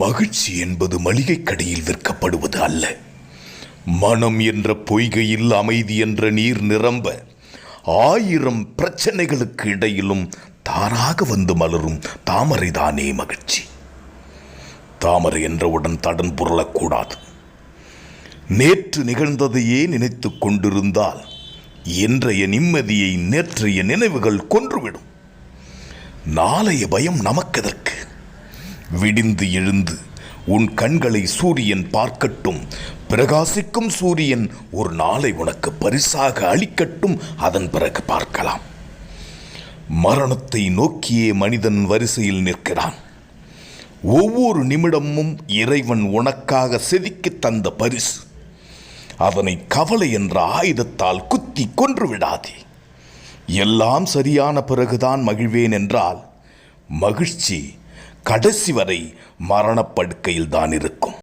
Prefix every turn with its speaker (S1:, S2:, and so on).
S1: மகிழ்ச்சி என்பது மளிகை கடையில் விற்கப்படுவது அல்ல. மனம் என்ற பொய்கையில் அமைதி என்ற நீர் நிரம்ப ஆயிரம் பிரச்சனைகளுக்கு இடையிலும் தானாக வந்து மலரும் தாமரைதானே மகிழ்ச்சி. தாமரை என்றவுடன் தடன் புரளக்கூடாது. நேற்று நிகழ்ந்ததையே நினைத்துக் கொண்டிருந்தால் இன்றைய நிம்மதியை நேற்றைய நினைவுகள் கொன்றுவிடும். நாளைய பயம் நமக்கெதற்கு? விடிந்து எழுந்து உன் கண்களை சூரியன் பார்க்கட்டும் பிரகாசிக்கும் சூரியன் ஒரு நாளை உனக்கு பரிசாக அளிக்கட்டும் அதன் பிறகு பார்க்கலாம். மரணத்தை நோக்கியே மனிதன் வரிசையில் நிற்கிறான். ஒவ்வொரு நிமிடமும் இறைவன் உனக்காக செதுக்கி தந்த பரிசு. அதனை கவலை என்ற ஆயுதத்தால் குத்தி கொன்று விடாதே. எல்லாம் சரியான பிறகுதான் மகிழ்வேன் என்றால் மகிழ்ச்சி கடைசி வரை மரணப்படுக்கையில் தான் இருக்கும்.